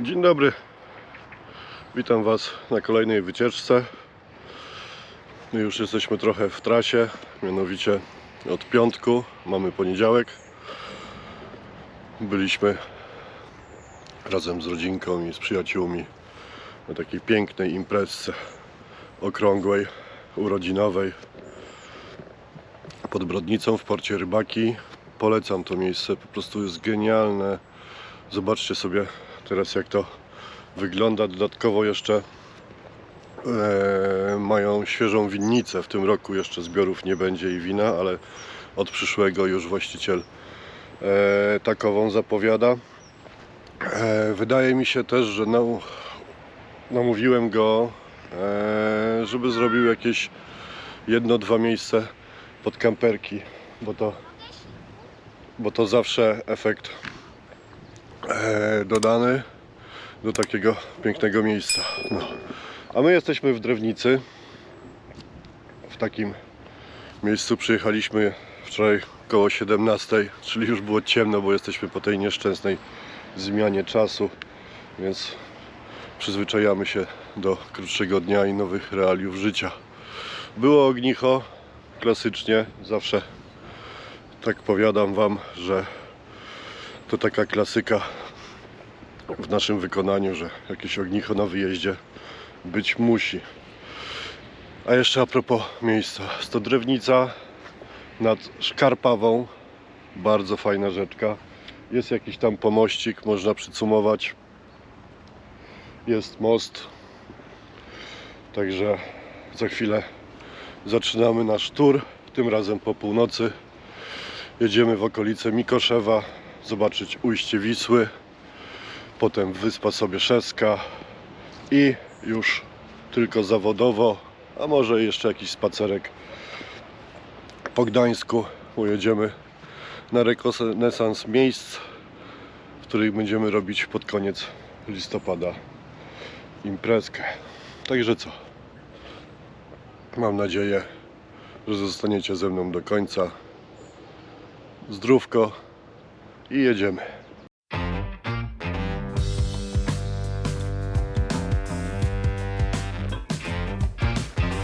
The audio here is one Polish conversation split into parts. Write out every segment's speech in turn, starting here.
Dzień dobry. Witam Was na kolejnej wycieczce. Już jesteśmy trochę w trasie, mianowicie od piątku mamy poniedziałek. Byliśmy razem z rodzinką i z przyjaciółmi na takiej pięknej imprezce okrągłej, urodzinowej pod Brodnicą w porcie Rybaki. Polecam to miejsce, po prostu jest genialne. Zobaczcie sobie teraz jak to wygląda. Dodatkowo jeszcze e, mają świeżą winnicę. W tym roku jeszcze zbiorów nie będzie i wina, ale od przyszłego już właściciel e, takową zapowiada. E, wydaje mi się też, że nau, namówiłem go, e, żeby zrobił jakieś jedno, dwa miejsce pod kamperki, bo to, bo to zawsze efekt dodany do takiego pięknego miejsca. No. A my jesteśmy w Drewnicy. W takim miejscu przyjechaliśmy wczoraj koło 17, czyli już było ciemno, bo jesteśmy po tej nieszczęsnej zmianie czasu, więc przyzwyczajamy się do krótszego dnia i nowych realiów życia. Było ognicho, klasycznie, zawsze tak powiadam Wam, że to taka klasyka w naszym wykonaniu, że jakieś ognicho na wyjeździe być musi. A jeszcze a propos miejsca, jest to drewnica nad Szkarpawą, bardzo fajna rzeczka. Jest jakiś tam pomościk, można przycumować. Jest most. Także za chwilę zaczynamy nasz tour, tym razem po północy. Jedziemy w okolice Mikoszewa, zobaczyć ujście Wisły, potem Wyspa Sobieszewska i już tylko zawodowo, a może jeszcze jakiś spacerek po Gdańsku. Pojedziemy na rekonesans miejsc, w których będziemy robić pod koniec listopada imprezkę. Także co? Mam nadzieję, że zostaniecie ze mną do końca. Zdrówko i jedziemy.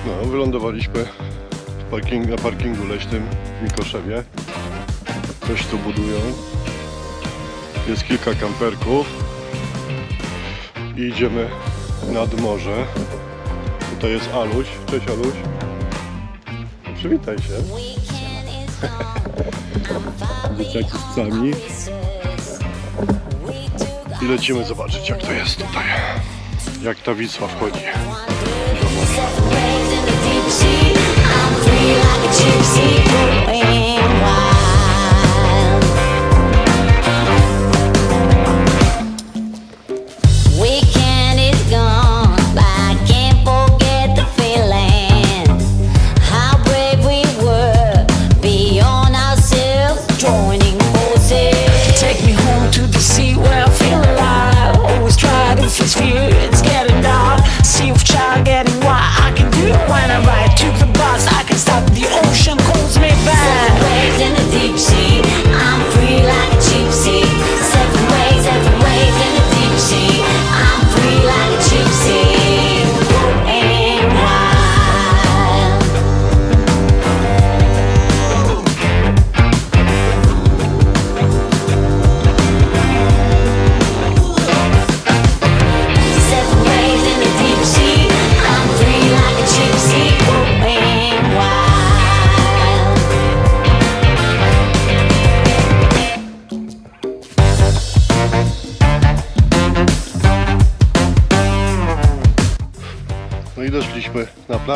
No, wylądowaliśmy parking, na parkingu leśnym w Mikoszewie. Coś tu budują. Jest kilka kamperków. I idziemy nad morze. Tutaj jest Aluś. Cześć Aluś. Przywitaj się. Dzieciaki z psami. I lecimy zobaczyć jak to jest tutaj. Jak ta Wisła wchodzi. Weekend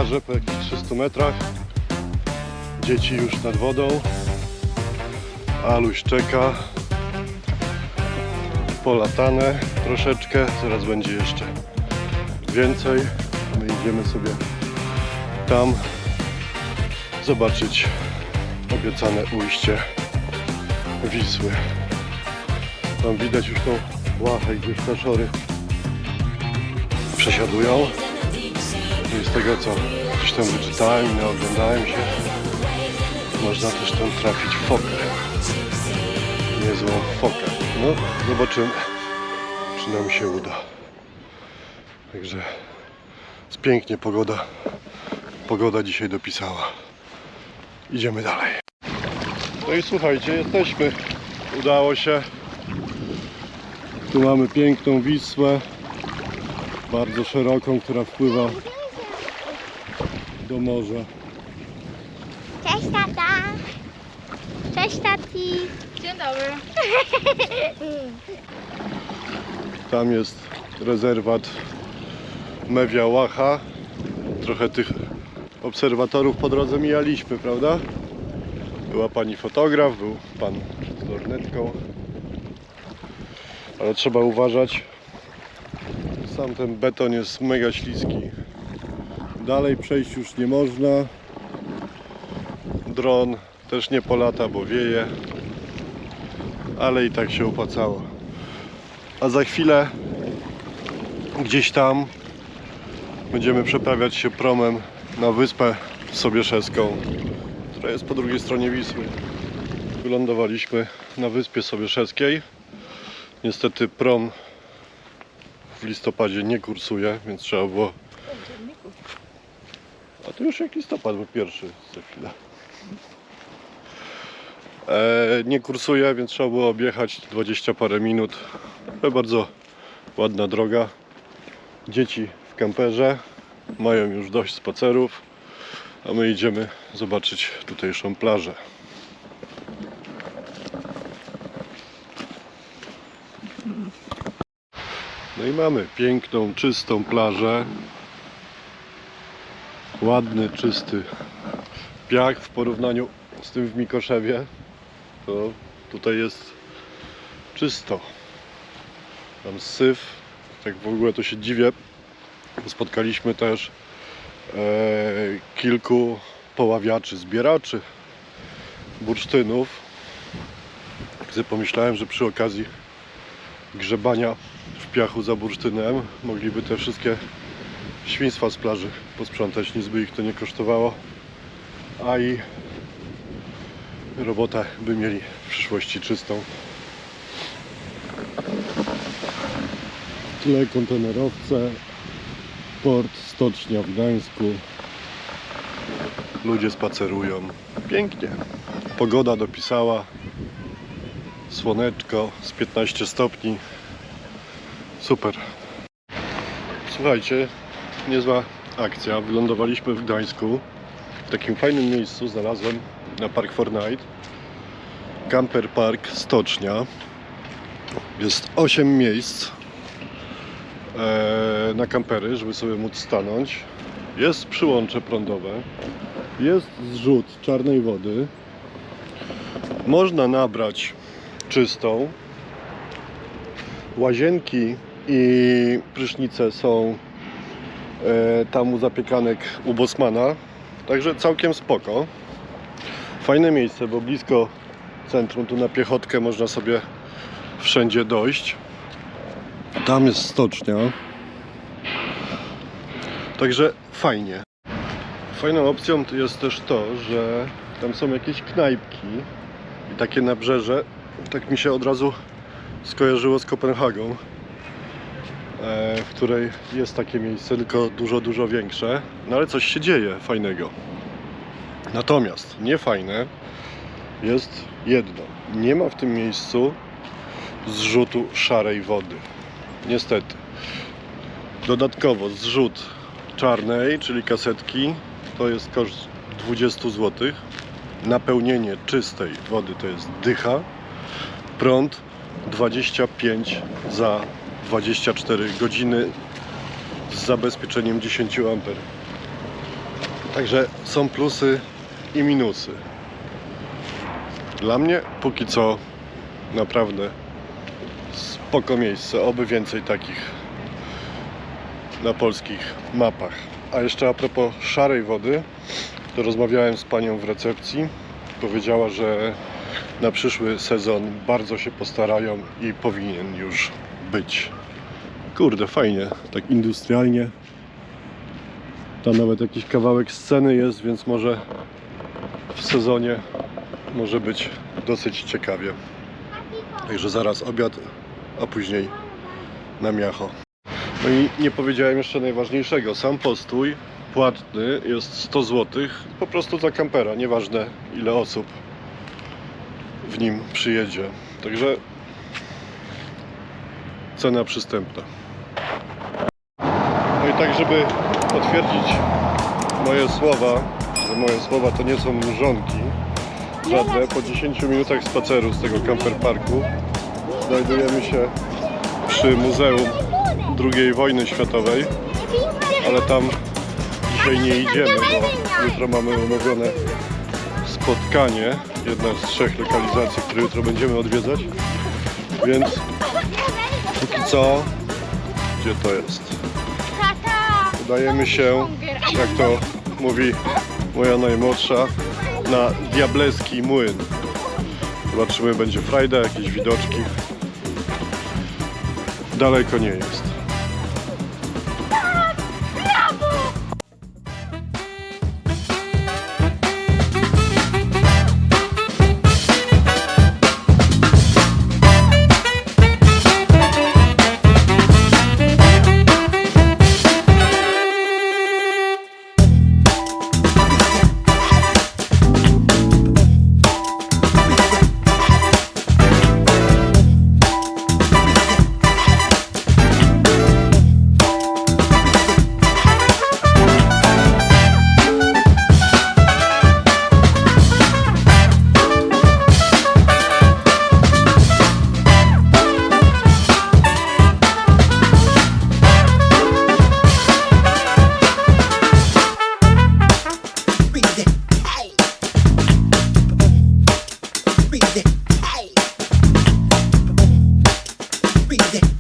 plażę po jakichś 300 metrach. Dzieci już nad wodą. Aluś czeka. Polatane troszeczkę. Zaraz będzie jeszcze więcej. My idziemy sobie tam zobaczyć obiecane ujście Wisły. Tam widać już tą łachę, gdzie ptaszory przesiadują. I z tego co gdzieś tam wyczytałem i naoglądałem się, można też tam trafić fokę. Niezłą fokę. No, zobaczymy. czy nam się uda. Także jest pięknie pogoda. Pogoda dzisiaj dopisała. Idziemy dalej. No i słuchajcie, jesteśmy. Udało się. Tu mamy piękną Wisłę. Bardzo szeroką, która wpływa do morza. Cześć tata. Cześć tati. Dzień dobry. Tam jest rezerwat Mewia Łacha. Trochę tych obserwatorów po drodze mijaliśmy, prawda? Była pani fotograf, był pan z lornetką. Ale trzeba uważać. Sam ten beton jest mega śliski. Dalej przejść już nie można. Dron też nie polata, bo wieje. Ale i tak się opłacało. A za chwilę gdzieś tam będziemy przeprawiać się promem na wyspę Sobieszewską, która jest po drugiej stronie Wisły. Wylądowaliśmy na wyspie Sobieszewskiej. Niestety prom w listopadzie nie kursuje, więc trzeba było... A to już jak listopad, bo pierwszy za chwilę. E, nie kursuje, więc trzeba było objechać 20 parę minut. Ale bardzo ładna droga. Dzieci w kamperze mają już dość spacerów, a my idziemy zobaczyć tutejszą plażę. No i mamy piękną, czystą plażę. Ładny, czysty piach w porównaniu z tym w Mikoszewie. To tutaj jest czysto. Tam syf. Tak w ogóle to się dziwię. Spotkaliśmy też e, kilku poławiaczy, zbieraczy bursztynów. Sobie pomyślałem, że przy okazji grzebania w piachu za bursztynem mogliby te wszystkie świństwa z plaży posprzątać, nic by ich to nie kosztowało. A i robotę by mieli w przyszłości czystą. W tle kontenerowce, port, stocznia w Gdańsku. Ludzie spacerują. Pięknie. Pogoda dopisała. Słoneczko z 15 stopni. Super. Słuchajcie, niezła akcja. Wylądowaliśmy w Gdańsku. W takim fajnym miejscu znalazłem na Park for Night. Camper Park Stocznia. Jest 8 miejsc e, na kampery, żeby sobie móc stanąć. Jest przyłącze prądowe. Jest zrzut czarnej wody. Można nabrać czystą. Łazienki i prysznice są tam u zapiekanek u Bosmana. Także całkiem spoko. Fajne miejsce, bo blisko centrum, tu na piechotkę można sobie wszędzie dojść. Tam jest stocznia. Także fajnie. Fajną opcją jest też to, że tam są jakieś knajpki i takie nabrzeże. Tak mi się od razu skojarzyło z Kopenhagą, e, w której jest takie miejsce, tylko dużo, dużo większe. No ale coś się dzieje fajnego. Natomiast niefajne jest jedno. Nie ma w tym miejscu zrzutu szarej wody. Niestety. Dodatkowo zrzut czarnej, czyli kasetki, to jest koszt 20 zł. Napełnienie czystej wody to jest dycha. Prąd 25 za 24 godziny z zabezpieczeniem 10 A. Także są plusy i minusy. Dla mnie póki co naprawdę spoko miejsce, oby więcej takich na polskich mapach. A jeszcze a propos szarej wody, to rozmawiałem z panią w recepcji. Powiedziała, że na przyszły sezon bardzo się postarają i powinien już być. Kurde, fajnie, tak industrialnie. Tam nawet jakiś kawałek sceny jest, więc może w sezonie może być dosyć ciekawie. Także zaraz obiad, a później na miacho. No i nie powiedziałem jeszcze najważniejszego. Sam postój płatny jest 100 zł po prostu za kampera, nieważne ile osób w nim przyjedzie. Także cena przystępna. Tak, żeby potwierdzić moje słowa, że moje słowa to nie są mrzonki. Żadne, po 10 minutach spaceru z tego camper parku znajdujemy się przy Muzeum II wojny światowej, ale tam dzisiaj nie idziemy, bo jutro mamy umówione spotkanie, jedna z trzech lokalizacji, które jutro będziemy odwiedzać, więc póki co, gdzie to jest? Tata! Udajemy się, jak to mówi moja najmłodsza, na diableski młyn. Zobaczymy, będzie frajda, jakieś widoczki. Daleko nie jest. be there.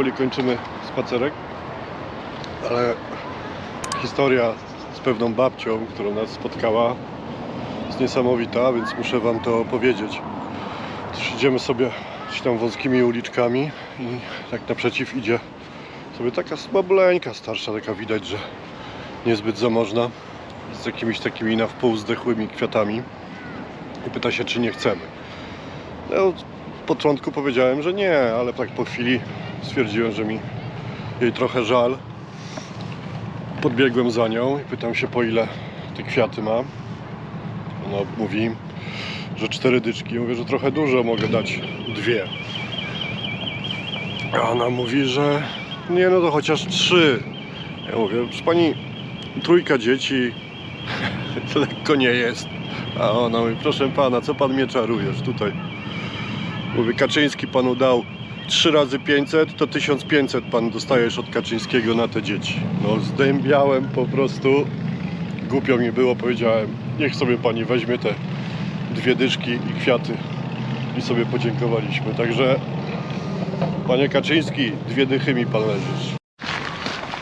Powoli kończymy spacerek, ale historia z pewną babcią, którą nas spotkała jest niesamowita, więc muszę Wam to opowiedzieć. Otóż idziemy sobie tam wąskimi uliczkami i tak naprzeciw idzie sobie taka słableńka starsza, taka widać, że niezbyt zamożna, z jakimiś takimi na wpół zdechłymi kwiatami i pyta się, czy nie chcemy. Ja od początku powiedziałem, że nie, ale tak po chwili stwierdziłem, że mi jej trochę żal. Podbiegłem za nią i pytam się, po ile te kwiaty ma. Ona mówi, że cztery dyczki. Mówię, że trochę dużo, mogę dać dwie. A ona mówi, że nie, no to chociaż trzy. Ja mówię, proszę pani, trójka dzieci, lekko nie jest. A ona mówi, proszę pana, co pan mnie czarujesz tutaj? Mówię, Kaczyński panu dał 3 razy 500, to 1500 pan dostajesz od Kaczyńskiego na te dzieci. No zdębiałem po prostu. Głupio mi było, powiedziałem, niech sobie pani weźmie te dwie dyszki i kwiaty. I sobie podziękowaliśmy. Także, panie Kaczyński, dwie dychy mi pan leżysz.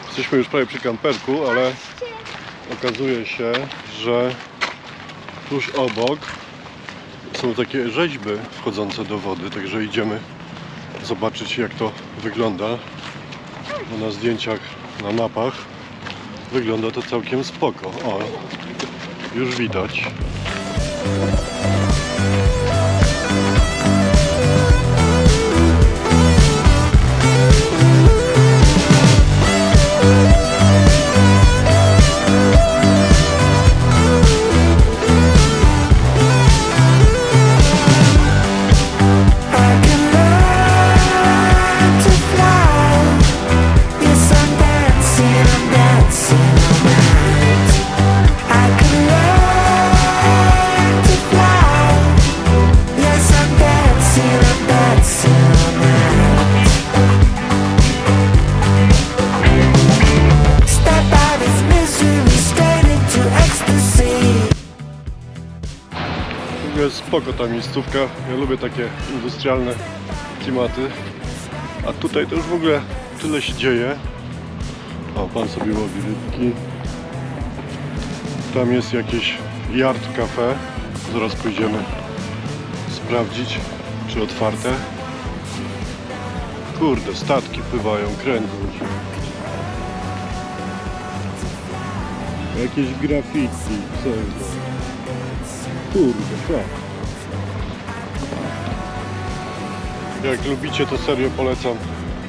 Jesteśmy już prawie przy kamperku, ale okazuje się, że tuż obok są takie rzeźby wchodzące do wody, także idziemy zobaczyć jak to wygląda. Bo na zdjęciach, na mapach wygląda to całkiem spoko. O, już widać. Ta miejscówka. Ja lubię takie industrialne klimaty. A tutaj to już w ogóle tyle się dzieje. O, pan sobie łowi rybki. Tam jest jakieś yard cafe. Zaraz pójdziemy sprawdzić, czy otwarte. Kurde, statki pływają, kręcą się. Jakieś graffiti, co jest? Kurde, tak. Jak lubicie, to serio polecam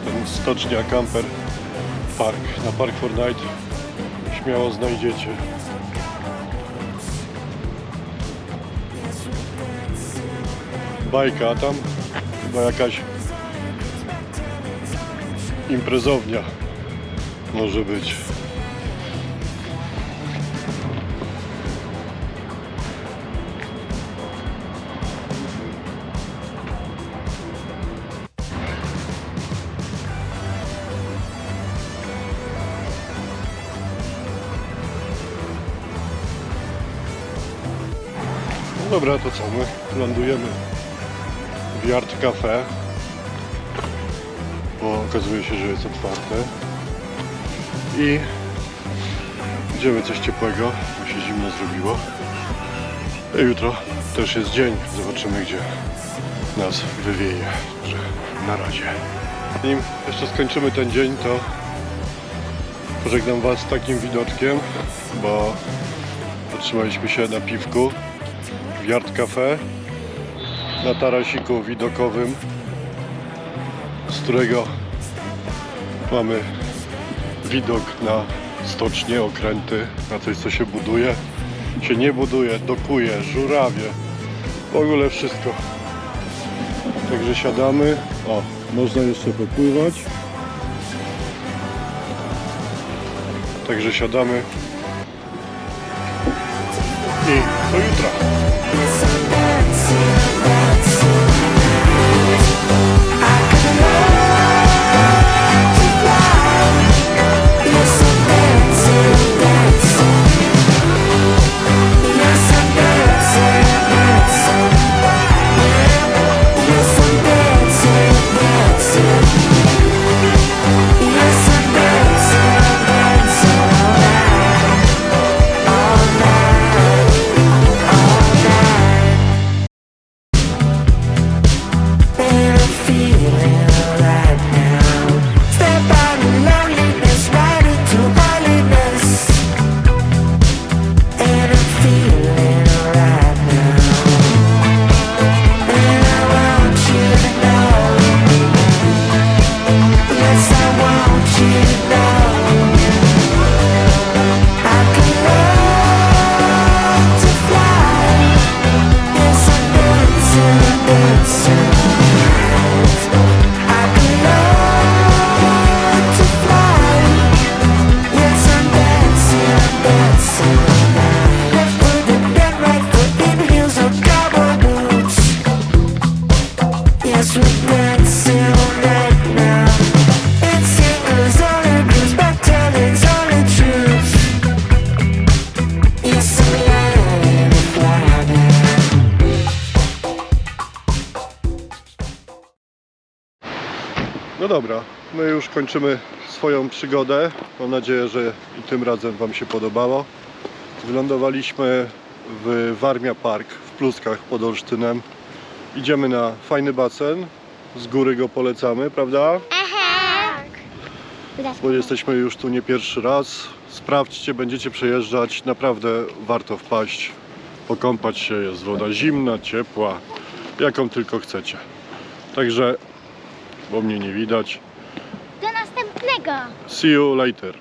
ten Stocznia Camper Park na Park for Night. Śmiało znajdziecie. Bajka, a tam chyba jakaś imprezownia może być. Dobra, to co? My lądujemy w Yard Cafe, bo okazuje się, że jest otwarte. I idziemy coś ciepłego, bo się zimno zrobiło. A jutro też jest dzień, zobaczymy gdzie nas wywieje. Także na razie. Zanim jeszcze skończymy ten dzień, to pożegnam Was z takim widoczkiem, bo zatrzymaliśmy się na piwku Yard Cafe na tarasiku widokowym, z którego mamy widok na stocznie, okręty, na coś co się buduje, się nie buduje, dokuje, żurawie, w ogóle wszystko. Także siadamy, o, można jeszcze popływać. Także siadamy my już kończymy swoją przygodę. Mam nadzieję, że i tym razem Wam się podobało. Wylądowaliśmy w Warmia Park w Pluskach pod Olsztynem. Idziemy na fajny basen. Z góry go polecamy, prawda? Aha. Bo jesteśmy już tu nie pierwszy raz. Sprawdźcie, będziecie przejeżdżać. Naprawdę warto wpaść, pokąpać się. Jest woda zimna, ciepła, jaką tylko chcecie. Także, bo mnie nie widać. See you later.